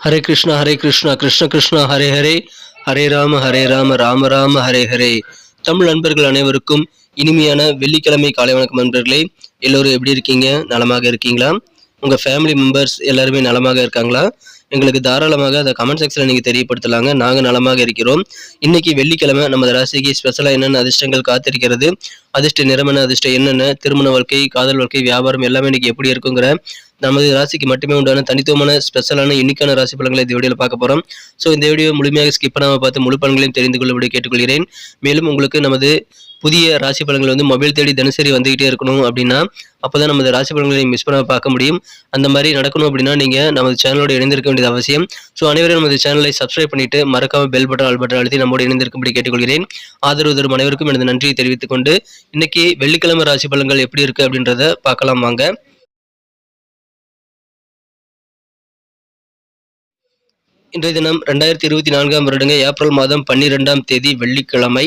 ஹரே கிருஷ்ணா ஹரே கிருஷ்ணா கிருஷ்ண கிருஷ்ணா ஹரே ஹரே ஹரே ராம ஹரே ராம ராம ராம ஹரே ஹரே தமிழ் நண்பர்கள் அனைவருக்கும் இனிமையான வெள்ளிக்கிழமை காலை வணக்கம் நண்பர்களே. எல்லோரும் எப்படி இருக்கீங்க? நலமாக இருக்கீங்களா? உங்கள் ஃபேமிலி மெம்பர்ஸ் எல்லாருமே நலமாக இருக்காங்களா? எங்களுக்கு தாராளமாக அதை கமெண்ட் செக்ஷனில் நீங்கள் தெரியப்படுத்தலாங்க. நாங்கள் நலமாக இருக்கிறோம். இன்னைக்கு வெள்ளிக்கிழமை நமது ராசிக்கு ஸ்பெஷலாக என்னென்ன அதிர்ஷ்டங்கள் காத்திருக்கிறது? அதிர்ஷ்ட நிறமன அதிர்ஷ்டம் என்னென்ன? திருமண வாழ்க்கை காதல் வாழ்க்கை வியாபாரம் எல்லாமே இன்னைக்கு எப்படி இருக்குங்கிற நமது ராசிக்கு மட்டுமே உண்டான தனித்துவமான ஸ்பெஷலான யூனிக்கான ராசி பலன்களை இந்த வீடியோவில் பார்க்க போகிறோம் ஸோ இந்த வீடியோ முழுமையாக ஸ்கிப் பண்ணாமல் பார்த்து முழு பலன்களையும் தெரிந்து கொள்ளும்படி கேட்டுக்கொள்கிறேன். மேலும் உங்களுக்கு நமது புதிய ராசி பலன்கள் வந்து மொபைல் தேடி தினசரி வந்துகிட்டே இருக்கணும் அப்படின்னா அப்போ தான் நமது ராசி பலன்களை மிஸ் பண்ண பார்க்க முடியும். அந்த மாதிரி நடக்கணும் அப்படின்னா நீங்கள் நமது சேனலோட இணைந்திருக்க வேண்டியது அவசியம். ஸோ அனைவரும் நமது சேனலை சப்ஸ்கிரைப் பண்ணிட்டு மறக்காம பெல் பட்டன் ஆல் பட்டன் அழுத்தி நம்மோடு இணைந்திருக்கும்படி கேட்டுக்கொள்கிறேன். ஆதரவு தரும் அனைவருக்கும் எனது நன்றியை தெரிவித்துக் கொண்டு இன்னைக்கு வெள்ளிக்கிழமை ராசி பலன்கள் எப்படி இருக்குது அப்படின்றத பார்க்கலாம் வாங்க. இன்றைய தினம் ரெண்டாயிரத்தி இருபத்தி நான்காம் வருடங்க ஏப்ரல் மாதம் பன்னிரெண்டாம் தேதி வெள்ளிக்கிழமை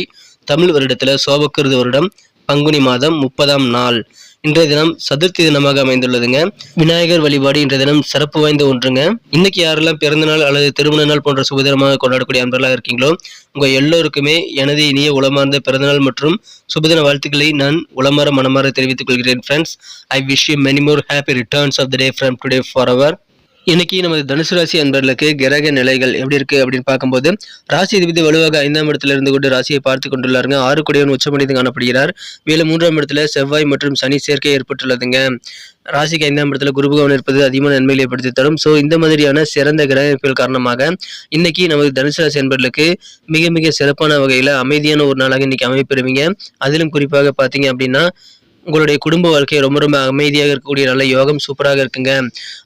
தமிழ் வருடத்தில் சோபக்கிருது வருடம் பங்குனி மாதம் முப்பதாம் நாள். இன்றைய தினம் சதுர்த்தி தினமாக அமைந்துள்ளதுங்க. விநாயகர் வழிபாடு இன்றைய தினம் சிறப்பு வாய்ந்த ஒன்றுங்க. இன்னைக்கு யாரெல்லாம் பிறந்த நாள் அல்லது திருமண நாள் போன்ற சுபதினமாக கொண்டாடக்கூடிய அன்பர்களாக இருக்கீங்களோ உங்க எல்லோருக்குமே எனது இனிய உளமார்ந்த பிறந்தநாள் மற்றும் சுபதின வாழ்த்துக்களை நான் உளமாற மனமாற தெரிவித்துக் கொள்கிறேன் friends I wish you many more happy returns of the day from today for அவர் இன்னைக்கு நமது தனுசு ராசி அன்பர்களுக்கு கிரக நிலைகள் எப்படி இருக்கு அப்படின்னு பார்க்கும்போது ராசி அதிபதி வலுவாக ஐந்தாம் இடத்துல இருந்து கொண்டு ராசியை பார்த்து கொண்டுள்ளாருங்க. ஆறு கொடியவன் உச்சமடைந்து காணப்படுகிறார். மேலும் மூன்றாம் இடத்துல செவ்வாய் மற்றும் சனி சேர்க்கை ஏற்பட்டுள்ளதுங்க. ராசிக்கு ஐந்தாம் இடத்துல குருபகவன் இருப்பது அதிகமான நன்மையில் ஏற்படுத்தி தரும் ஸோ இந்த மாதிரியான சிறந்த கிரகங்கள் காரணமாக இன்னைக்கு நமது தனுசு ராசி அன்பர்களுக்கு மிக மிக சிறப்பான வகையில் அமைதியான ஒரு நாளாக இன்னைக்கு அமைப்பெறுவீங்க அதிலும் குறிப்பாக பார்த்தீங்க அப்படின்னா உங்களுடைய குடும்ப வாழ்க்கை ரொம்ப ரொம்ப அமைதியாக இருக்கக்கூடிய நல்ல யோகம் சூப்பராக இருக்குங்க.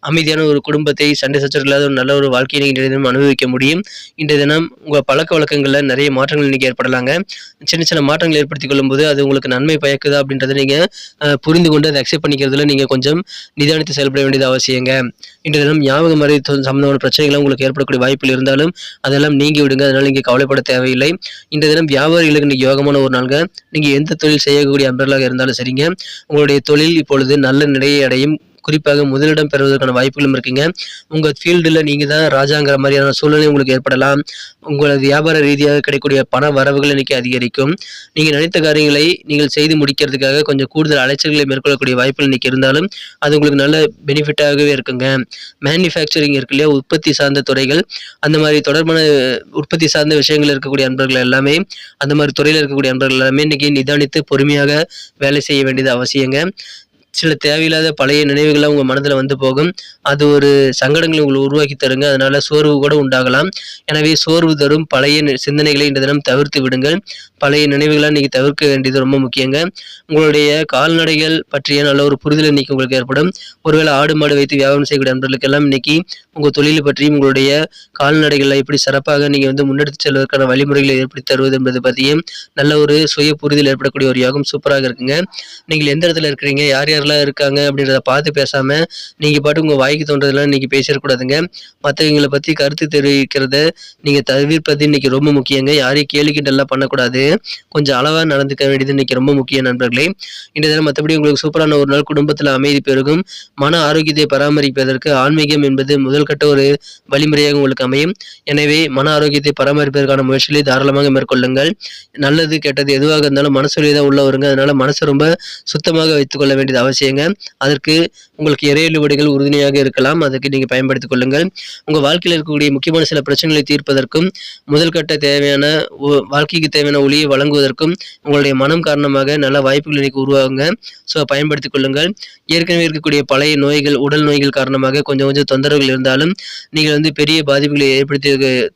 அமைதியான ஒரு குடும்பத்தை சண்டை சச்சரவு இல்லாத ஒரு நல்ல ஒரு வாழ்க்கையை நீங்கள் இன்றைய தினம் அனுபவிக்க முடியும். இன்றைய தினம் உங்கள் பழக்க வழக்கங்களில் நிறைய மாற்றங்கள் இன்றைக்கி ஏற்படலாங்க. சின்ன சின்ன மாற்றங்கள் ஏற்படுத்தி கொள்ளும்போது அது உங்களுக்கு நன்மை பயக்குதா அப்படின்றத நீங்கள் புரிந்து கொண்டு அதை அக்செப்ட் பண்ணிக்கிறதுல நீங்கள் கொஞ்சம் நிதானித்து செயல்பட வேண்டியது அவசியங்க. இன்றைய தினம் ஞாபக மறை சம்பந்தமான பிரச்சனைகளும் உங்களுக்கு ஏற்படக்கூடிய வாய்ப்பில் இருந்தாலும் அதெல்லாம் நீங்கி விடுங்க. அதனால் நீங்கள் கவலைப்பட தேவையில்லை. இன்றைய தினம் வியாபாரிகளுக்கு இன்றைக்கி யோகமான ஒரு நாளுங்க. நீங்கள் எந்த தொழில் செய்யக்கூடிய அன்பர்களாக இருந்தாலும் சரிங்க. உங்களுடைய தொழில் இப்பொழுது நல்ல நிலையை அடையும் குறிப்பாக முதலிடம் பெறுவதற்கான வாய்ப்புகளும் இருக்குங்க. உங்கள் ஃபீல்டில் நீங்கள் தான் ராஜாங்கிற மாதிரியான சூழ்நிலை உங்களுக்கு ஏற்படலாம். உங்களது வியாபார ரீதியாக கிடைக்கக்கூடிய பண வரவுகள் இன்றைக்கி அதிகரிக்கும். நீங்கள் நினைத்த காரியங்களை நீங்கள் செய்து முடிக்கிறதுக்காக கொஞ்சம் கூடுதல் அலைச்சல்களை மேற்கொள்ளக்கூடிய வாய்ப்புகள் இன்றைக்கி இருந்தாலும் அது உங்களுக்கு நல்ல பெனிஃபிட்டாகவே இருக்குங்க. மேனுஃபேக்சரிங் இருக்கு இல்லையா? உற்பத்தி சார்ந்த துறைகள். அந்த மாதிரி தொடர்பான உற்பத்தி சார்ந்த விஷயங்கள் இருக்கக்கூடிய அன்பர்கள் எல்லாமே அந்த மாதிரி துறையில் இருக்கக்கூடிய அன்பர்கள் எல்லாமே இன்றைக்கி நிதானித்து பொறுமையாக வேலை செய்ய வேண்டியது அவசியங்க. சில தேவையில்லாத பழைய நினைவுகள்லாம் உங்கள் மனதில் வந்து போகும். அது ஒரு சங்கடங்களை உங்களை உருவாக்கி தருங்க. அதனால் சோர்வு கூட உண்டாகலாம். எனவே சோர்வு தரும் பழைய நி- சிந்தனைகளை இந்த தினம் தவிர்த்து விடுங்கள். பழைய நினைவுகளை நீங்கள் தவிர்க்க வேண்டியது ரொம்ப முக்கியங்க. உங்களுடைய கால்நடைகள் பற்றிய நல்ல ஒரு புரிதல் இன்னைக்கு உங்களுக்கு ஏற்படும். ஒருவேளை ஆடு மாடு வைத்து வியாபாரம் செய்யக்கூடிய நண்பர்களுக்கெல்லாம் இன்னைக்கு உங்கள் தொழில் பற்றியும் உங்களுடைய கால்நடைகளை எப்படி சிறப்பாக நீங்கள் வந்து முன்னெடுத்து செல்வதற்கான வழிமுறைகளை ஏற்படுத்தி தருவது என்பது பற்றியும் நல்ல ஒரு சுய புரிதல் ஏற்படக்கூடிய ஒரு யோகம் சூப்பராக இருக்குங்க. நீங்கள் எந்த இடத்துல இருக்கிறீங்க? யார் யார் யாரெல்லாம் இருக்காங்க அப்படின்றத பார்த்து பேசாமல் நீங்கள் பாட்டு உங்கள் வாய்க்கு தோன்றதெல்லாம் இன்னைக்கு பேசிடக்கூடாதுங்க. மற்றவங்களை பற்றி கருத்து தெரிவிக்கிறத நீங்கள் தவிர்ப்பது இன்னைக்கு ரொம்ப முக்கியங்க. யாரையும் கேலி கிண்டல்லாம் பண்ணக்கூடாது. கொஞ்சம் அளவாக நடந்துக்க வேண்டியது இன்னைக்கு ரொம்ப முக்கிய நண்பர்களே. இன்றைய தினம் மற்றபடி உங்களுக்கு சூப்பரான ஒரு நாள் குடும்பத்தில் அமைதி பெருகும். மன ஆரோக்கியத்தை பராமரிப்பதற்கு ஆன்மீகம் என்பது முதல்கட்ட ஒரு வழிமுறையாக உங்களுக்கு அமையும். எனவே மன ஆரோக்கியத்தை பராமரிப்பதற்கான முயற்சிகளை தாராளமாக மேற்கொள்ளுங்கள். நல்லது கெட்டது எதுவாக இருந்தாலும் மனசுலேயே தான் உள்ள வருங்க. அதனால மனசை ரொம்ப சுத்தமாக வைத்துக்கொள்ள வேண்டியது செய்யுங்க. அதற்கு உங்களுக்கு இறையலுவடிகள் உறுதுணையாக இருக்கலாம். அதற்கு நீங்கள் பயன்படுத்திக் கொள்ளுங்கள். உங்கள் வாழ்க்கையில் இருக்கக்கூடிய முக்கியமான சில பிரச்சனைகளை தீர்ப்பதற்கும் முதல் கட்ட தேவையான வாழ்க்கைக்கு தேவையான ஒளியை வழங்குவதற்கும் உங்களுடைய மனம் காரணமாக நல்ல வாய்ப்புகள் இன்னைக்கு உருவாகுங்க. ஸோ பயன்படுத்திக் கொள்ளுங்கள். ஏற்கனவே இருக்கக்கூடிய பழைய நோய்கள் உடல் நோய்கள் காரணமாக கொஞ்சம் கொஞ்சம் தொந்தரவுகள் இருந்தாலும் நீங்கள் வந்து பெரிய பாதிப்புகளை ஏற்படுத்தி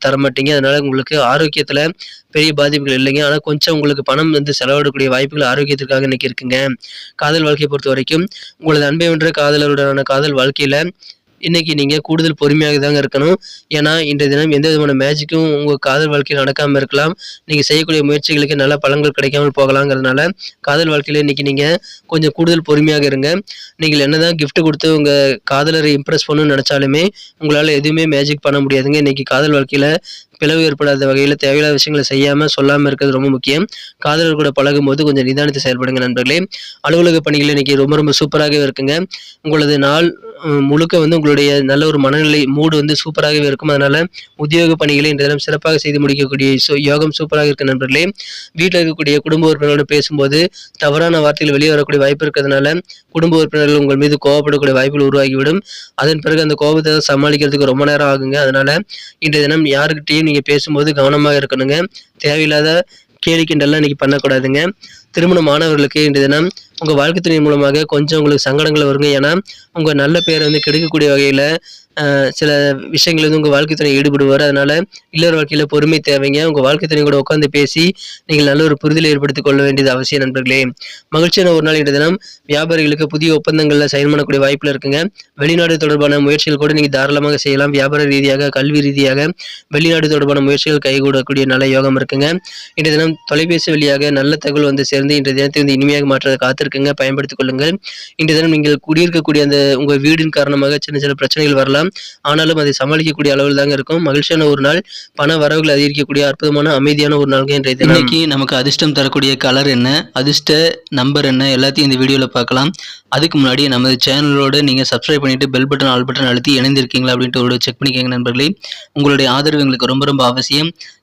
தர மாட்டீங்க அதனால் உங்களுக்கு ஆரோக்கியத்தில் பெரிய பாதிப்புகள் இல்லைங்க. ஆனால் கொஞ்சம் உங்களுக்கு பணம் வந்து செலவிடக்கூடிய வாய்ப்புகள் ஆரோக்கியத்திற்காக இன்னைக்கு இருக்குங்க. காதல் வாழ்க்கையை பொறுத்த வரைக்கும் உங்களது அன்பை வென்ற காதலருடனான காதல் வாழ்க்கையில இன்றைக்கி நீங்கள் கூடுதல் பொறுமையாக தாங்க இருக்கணும். ஏன்னா இன்றைய தினம் எந்த விதமான மேஜிக்கும் உங்கள் காதல் வாழ்க்கையில் நடக்காமல் இருக்கலாம். நீங்கள் செய்யக்கூடிய முயற்சிகளுக்கு நல்ல பலன்கள் கிடைக்காமல் போகலாங்கிறதுனால காதல் வாழ்க்கையில் இன்றைக்கி நீங்கள் கொஞ்சம் கூடுதல் பொறுமையாக இருங்க. நீங்கள் என்னதான் கிஃப்ட் கொடுத்து உங்கள் காதலரை இம்ப்ரெஸ் பண்ணணும்னு நினச்சாலுமே உங்களால் எதுவுமே மேஜிக் பண்ண முடியாதுங்க. இன்றைக்கி காதல் வாழ்க்கையில் பிளவு ஏற்படாத வகையில் தேவையில்லாத விஷயங்களை செய்யாமல் சொல்லாமல் இருக்கிறது ரொம்ப முக்கியம். காதலர் கூட பழகும் போது கொஞ்சம் நிதானித்து செயல்படுங்க நண்பர்களே. அலுவலக பணிகள் இன்னைக்கு ரொம்ப ரொம்ப சூப்பராகவே இருக்குங்க. உங்களது நாள் முழுக்க வந்து உங்களுடைய நல்ல ஒரு மனநிலை மூடு வந்து சூப்பராகவே இருக்கும். அதனால் உத்தியோக பணிகளை இன்றைய தினம் சிறப்பாக செய்து முடிக்கக்கூடிய ஸோ யோகம் சூப்பராக இருக்க நண்பர்களே. வீட்டில் இருக்கக்கூடிய குடும்ப உறுப்பினர்களோடு பேசும்போது தவறான வார்த்தைகள் வெளியே வரக்கூடிய வாய்ப்பு இருக்கிறதுனால குடும்ப உறுப்பினர்கள் உங்கள் மீது கோவப்படக்கூடிய வாய்ப்புகள் உருவாகிவிடும். அதன் பிறகு அந்த கோபத்தை சமாளிக்கிறதுக்கு ரொம்ப நேரம் ஆகுங்க. அதனால் இன்றைய தினம் யாருக்கிட்டையும் நீங்கள் பேசும்போது கவனமாக இருக்கணுங்க. தேவையில்லாத கேலி கிண்டல்லாம் பண்ணக்கூடாதுங்க. திருமணம் மாணவர்களுக்கு இன்றைய தினம் உங்கள் வாழ்க்கை துணை மூலமாக கொஞ்சம் உங்களுக்கு சங்கடங்கள் வருங்க. ஏன்னா உங்கள் நல்ல பேரை வந்து கெடுக்கக்கூடிய வகையில் சில விஷயங்கள் வந்து உங்கள் வாழ்க்கை துணை ஈடுபடுவார். அதனால் இல்லற வாழ்க்கையில் பொறுமை தேவைங்க. உங்கள் வாழ்க்கை துணை கூட உட்காந்து பேசி நீங்கள் நல்ல ஒரு புரிதலை ஏற்படுத்திக் கொள்ள வேண்டியது அவசியம் நண்பர்களே. மகிழ்ச்சியான ஒரு நாள் இன்றைய தினம். வியாபாரிகளுக்கு புதிய ஒப்பந்தங்களில் சைன் பண்ணக்கூடிய வாய்ப்பில் இருக்குங்க. வெளிநாடு தொடர்பான முயற்சிகள் கூட நீங்கள் தாராளமாக செய்யலாம். வியாபார ரீதியாக கல்வி ரீதியாக வெளிநாடு தொடர்பான முயற்சிகள் கைகூடக்கூடிய நல்ல யோகம் இருக்குங்க. இன்றைய தினம் தொலைபேசி வழியாக நல்ல தகவல் வந்து சேர்ந்து இன்றைய தினத்தை வந்து இனிமையாக மாற்றத்தை காத்திருக்குங்க. பயன்படுத்திக் கொள்ளுங்கள். இன்றைய தினம் நீங்கள் குடியிருக்கக்கூடிய அந்த உங்கள் வீடின் காரணமாக சின்ன சின்ன பிரச்சனைகள் வரலாம். ஆனாலும் அதை சமாளிக்கக்கூடிய அளவில் தாங்க இருக்கும். மகிழ்ச்சியான ஒரு நாள் பண வரவுகள் அதிகரிக்கக்கூடிய அற்புதமான அமைதியான ஒரு நாள் இன்றைய தினம். இன்னைக்கு நமக்கு அதிர்ஷ்டம் தரக்கூடிய கலர் என்ன அதிர்ஷ்ட நம்பர் என்ன எல்லாத்தையும் இந்த வீடியோவில் பார்க்கலாம். அதுக்கு முன்னாடி நமது சேனலோட நீங்கள் சப்ஸ்கிரைப் பண்ணிட்டு பெல் பட்டன் ஆல் பட்டன் அழுத்தி இணைந்திருக்கீங்களா அப்படின்ட்டு ஒரு செக் பண்ணிக்கோங்க நண்பர்களே. உங்களுடைய ஆதரவு எங்களுக்கு ரொம்ப ரொம்ப அவசியம்.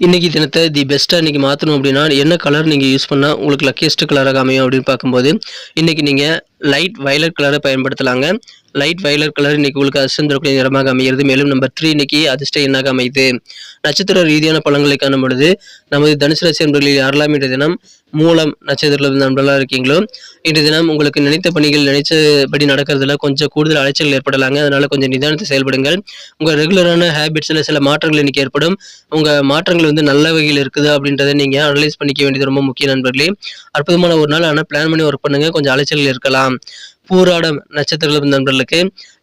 இன்றைக்கி தினத்தை தி பெஸ்ட்டாக இன்றைக்கி மாற்றணும் அப்படின்னா என்ன கலர் நீங்கள் யூஸ் பண்ணால் உங்களுக்கு லக்கியஸ்ட் கலராக அமையும் அப்படின்னு பார்க்கும்போது இன்றைக்கி நீங்கள் லைட் வயலட் கலரை பயன்படுத்தலாங்க. லைட் வயலட் கலர் இன்னைக்கு உங்களுக்கு அதிர்ஷ்டம் தரக்கூடிய நிறமாக அமைகிறது மேலும் நம்பர் த்ரீ இன்னைக்கு அதிர்ஷ்ட எண்ணாக அமையுது நட்சத்திர ரீதியான பழங்களை காணும் பொழுது நமது தனுசு ராசி என்பர்களில் யாரெல்லாம் இன்றைய தினம் மூலம் நட்சத்திரத்தில் நண்பர்களாக இருக்கீங்களோ இன்று தினம் உங்களுக்கு நினைத்த பணிகள் நினைச்சபடி நடக்கிறதுல கொஞ்சம் கூடுதல் அலைச்சல் ஏற்படலாங்க. அதனால கொஞ்சம் நிதானத்தை செயல்படுங்கள். உங்கள் ரெகுலரான ஹேபிட்ஸில் சில மாற்றங்கள் இன்னைக்கு ஏற்படும். உங்கள் மாற்றங்கள் வந்து நல்ல வகையில் இருக்குது அப்படின்றத நீங்கள் அனலைஸ் பண்ணிக்க வேண்டியது ரொம்ப முக்கிய நண்பர்களே. அற்புதமான ஒரு நாள். ஆனால் பிளான் பண்ணி ஒர்க் பண்ணுங்கள் கொஞ்சம் அலைச்சல்கள் இருக்கலாம். பூராடம் நட்சத்திரம் நண்பர்களுக்கு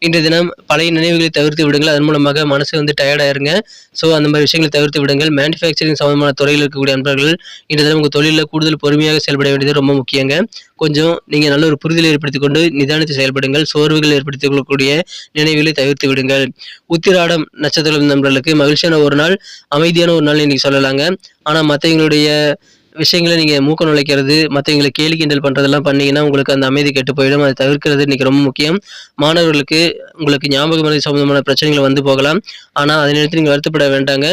இன்றைய தினம் பழைய நினைவுகளை தவிர்த்து விடுங்கள். அதன் மூலமாக மனசு வந்து டயர்டாயிருங்க ஸோ அந்த மாதிரி விஷயங்களை தவிர்த்து விடுங்கள். மேனுஃபேக்சரிங் சம்பந்தமான துறையில் இருக்கக்கூடிய நண்பர்கள் இன்றைய தினம் உங்கள் தொழிலில் கூடுதல் பொறுமையாக செயல்பட வேண்டியது ரொம்ப முக்கியங்க. கொஞ்சம் நீங்கள் நல்ல ஒரு புரிதலை ஏற்படுத்திக் கொண்டு நிதானித்து செயல்படுங்கள். சோர்வுகள் ஏற்படுத்திக் கொள்ளக்கூடிய நினைவுகளை தவிர்த்து விடுங்கள். உத்திராடம் நட்சத்திரம் நண்பர்களுக்கு மகிழ்ச்சியான ஒரு நாள் அமைதியான ஒரு நாள் இன்னைக்கு சொல்லலாங்க. ஆனால் மற்றவங்களுடைய விஷயங்களை நீங்கள் மூக்க நுழைக்கிறது மற்றவங்களை கேலி கிண்டல் பண்ணுறதெல்லாம் பண்ணீங்கன்னா உங்களுக்கு அந்த அமைதி கெட்டு போயிடும். அதை தவிர்க்கிறது இன்றைக்கி ரொம்ப முக்கியம். மாணவர்களுக்கு உங்களுக்கு ஞாபக மருதி சம்பந்தமான பிரச்சனைகள் வந்து போகலாம். ஆனால் அதை நேரத்தில் நீங்கள் வருத்தப்பட வேண்டாங்க.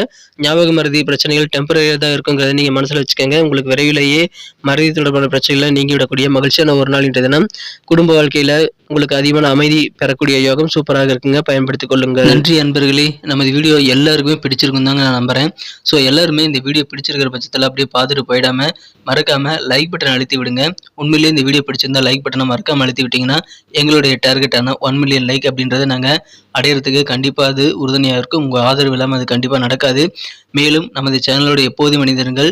ஞாபக மருதி பிரச்சனைகள் டெம்பரரியாக தான் இருக்குங்கிறத நீங்கள் மனசில் வச்சுக்கோங்க. உங்களுக்கு விரைவிலேயே மருதி தொடர்பான பிரச்சனைகளை நீங்கி விடக்கூடிய மகிழ்ச்சியான ஒரு நாள் இன்றைய தினம். குடும்ப வாழ்க்கையில் உங்களுக்கு அதிகமான அமைதி பெறக்கூடிய யோகம் சூப்பராக இருக்குங்க. பயன்படுத்திக் கொள்ளுங்கள். நன்றி அன்பர்களே. நமது வீடியோ எல்லாருக்குமே பிடிச்சிருக்கும் தாங்க நான் நம்புறேன். ஸோ எல்லாருமே இந்த வீடியோ பிடிச்சிருக்கிற பட்சத்தில் அப்படியே பார்த்துட்டு போயிடாம மறக்காம லைக் பட்டன் அழுத்தி விடுங்க. உண்மையிலேயே இந்த வீடியோ பிடிச்சிருந்தா லைக் பட்டனை மறக்காம அழுத்தி விட்டீங்கன்னா எங்களுடைய டார்கெட்டான ஒன் மில்லியன் லைக் அப்படின்றத நாங்கள் அடையிறதுக்கு கண்டிப்பாக அது உறுதுணையாக இருக்கும். உங்கள் ஆதரவு இல்லாமல் அது கண்டிப்பாக நடக்காது. மேலும் நமது சேனலோட எப்போதும் மனிதர்கள்